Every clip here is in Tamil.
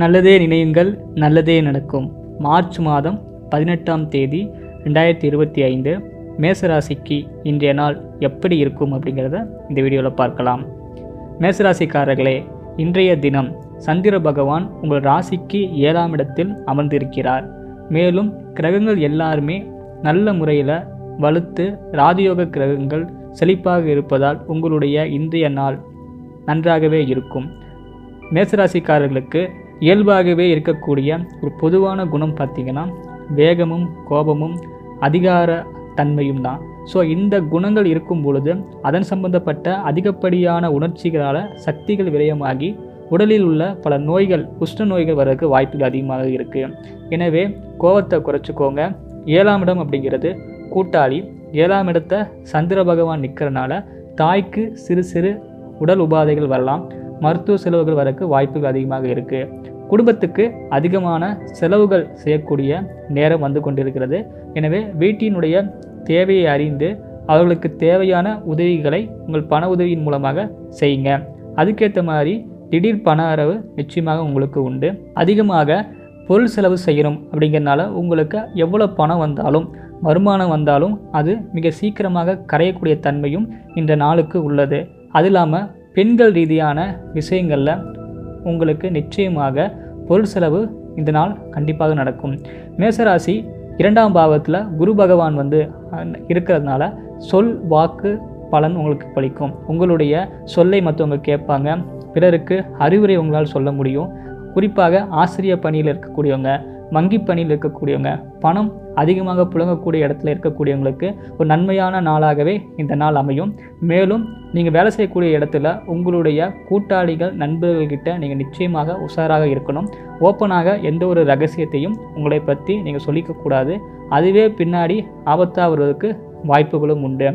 நல்லதே நினையுங்கள் நல்லதே நடக்கும். மார்ச் மாதம் பதினெட்டாம் தேதி ரெண்டாயிரத்தி இருபத்தி ஐந்து மேசராசிக்கு இன்றைய நாள் எப்படி இருக்கும் அப்படிங்கிறத இந்த வீடியோவில் பார்க்கலாம். மேசராசிக்காரர்களே இன்றைய தினம் சந்திர பகவான் உங்கள் ராசிக்கு ஏழாம் இடத்தில் அமர்ந்திருக்கிறார். மேலும் கிரகங்கள் எல்லாருமே நல்ல முறையில் வலுத்து ராஜயோக கிரகங்கள் செழிப்பாக இருப்பதால் உங்களுடைய இன்றைய நாள் நன்றாகவே இருக்கும். மேசராசிக்காரர்களுக்கு இயல்பாகவே இருக்கக்கூடிய ஒரு பொதுவான குணம் பார்த்திங்கன்னா வேகமும் கோபமும் அதிகார தன்மையும் தான். ஸோ இந்த குணங்கள் இருக்கும் பொழுது அதன் சம்பந்தப்பட்ட அதிகப்படியான உணர்ச்சிகளால் சக்திகள் விரயமாகி உடலில் உள்ள பல நோய்கள் உஷ்ண நோய்கள் வர்றதுக்கு வாய்ப்புகள் அதிகமாக இருக்குது எனவே கோபத்தை குறைச்சிக்கோங்க. ஏழாம் இடம் அப்படிங்கிறது கூட்டாளி. ஏழாம் இடத்த சந்திர பகவான் நிற்கிறனால தாய்க்கு சிறு சிறு உடல் உபாதைகள் வரலாம். மருத்துவ செலவுகள் வரக்கு வாய்ப்புகள் அதிகமாக இருக்குது குடும்பத்துக்கு அதிகமான செலவுகள் செய்யக்கூடிய நேரம் வந்து கொண்டிருக்கிறது. எனவே வீட்டினுடைய தேவையை அறிந்து அவர்களுக்கு தேவையான உதவிகளை உங்கள் பண உதவியின் மூலமாக செய்யுங்க. அதுக்கேற்ற மாதிரி திடீர் பண வரவு நிச்சயமாக உங்களுக்கு உண்டு. அதிகமாக பொருள் செலவு செய்யணும் அப்படிங்கிறனால உங்களுக்கு எவ்வளோ பணம் வந்தாலும் வருமானம் வந்தாலும் அது மிக சீக்கிரமாக கரையக்கூடிய தன்மையும் இந்த நாளுக்கு உள்ளது. அது இல்லாமல் பெண்கள் ரீதியான விஷயங்களில் உங்களுக்கு நிச்சயமாக பொருள் செலவு இந்த நாள் கண்டிப்பாக நடக்கும். மேசராசி இரண்டாம் பாவத்தில் குரு பகவான் வந்து இருக்கிறதுனால சொல் வாக்கு பலன் உங்களுக்கு பலிக்கும். உங்களுடைய சொல்லை மற்றவங்க கேட்பாங்க. பிறருக்கு அறிவுரை உங்களால் சொல்ல முடியும். குறிப்பாக ஆசிரியர் பணியில் இருக்கக்கூடியவங்க. வங்கி பணியில் இருக்கக்கூடியவங்க பணம் அதிகமாக புழங்கக்கூடிய இடத்துல இருக்கக்கூடியவங்களுக்கு ஒரு நன்மையான நாளாகவே இந்த நாள் அமையும். மேலும் நீங்கள் வேலை செய்யக்கூடிய இடத்துல உங்களுடைய கூட்டாளிகள் நண்பர்கள்கிட்ட நீங்கள் நிச்சயமாக உஷாராக இருக்கணும். ஓப்பனாக எந்த ஒரு ரகசியத்தையும் உங்களை பற்றி நீங்கள் சொல்லிக்கக்கூடாது அதுவே பின்னாடி ஆபத்தாக வருவதற்கு வாய்ப்புகளும் உண்டு.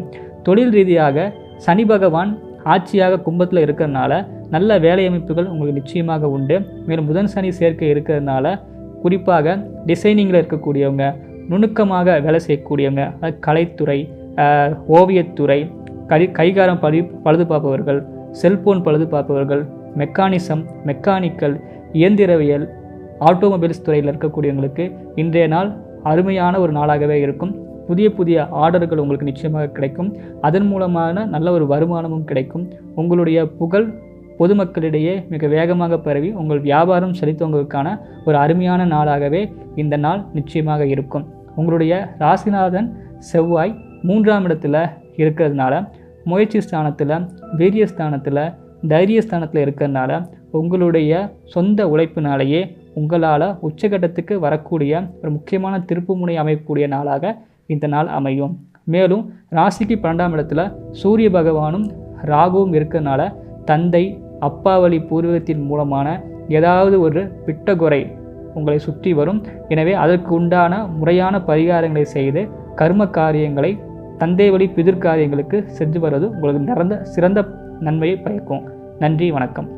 தொழில் ரீதியாக சனி பகவான் ஆட்சியாக கும்பத்தில் இருக்கிறதுனால நல்ல வேலை அமைப்புகள் உங்களுக்கு நிச்சயமாக உண்டு. மேலும் புதன் சனி சேர்க்கை இருக்கிறதுனால குறிப்பாக டிசைனிங்கில் இருக்கக்கூடியவங்க நுணுக்கமாக வேலை செய்யக்கூடியவங்க கலைத்துறை ஓவியத்துறை கை கைகாரம் பழு பழுது பார்ப்பவர்கள் செல்போன் பழுது பார்ப்பவர்கள் மெக்கானிசம் மெக்கானிக்கல் இயந்திரவியல் ஆட்டோமொபைல்ஸ் துறையில் இருக்கக்கூடியவங்களுக்கு இன்றைய நாள் அருமையான ஒரு நாளாகவே இருக்கும். புதிய புதிய ஆர்டர்கள் உங்களுக்கு நிச்சயமாக கிடைக்கும். அதன் மூலமான நல்ல ஒரு வருமானமும் கிடைக்கும். உங்களுடைய புகழ் பொதுமக்களிடையே மிக வேகமாக பரவி உங்கள் வியாபாரம் செலுத்தவங்களுக்கான ஒரு அருமையான நாளாகவே இந்த நாள் நிச்சயமாக இருக்கும். உங்களுடைய ராசிநாதன் செவ்வாய் மூன்றாம் இடத்துல இருக்கிறதுனால முயற்சி ஸ்தானத்தில் வீரிய ஸ்தானத்தில் தைரிய ஸ்தானத்தில் இருக்கிறதுனால உங்களுடைய சொந்த உழைப்பினாலேயே உங்களால் உச்சகட்டத்துக்கு வரக்கூடிய ஒரு முக்கியமான திருப்பு முனை அமையக்கூடிய நாளாக இந்த நாள் அமையும். மேலும் ராசிக்கு பன்னெண்டாம் இடத்துல சூரிய பகவானும் ராகுவும் இருக்கிறதுனால தந்தை அப்பாவளி பூர்வீகத்தின் மூலமான ஏதாவது ஒரு பிட்டகுறை உங்களை சுற்றி வரும். எனவே அதற்கு உண்டான முறையான பரிகாரங்களை செய்து கர்ம காரியங்களை தந்தை வழி பிதிர்காரியங்களுக்கு செஞ்சு வருவது உங்களுக்கு நிறந்த சிறந்த நன்மையை பயக்கும் நன்றி வணக்கம்.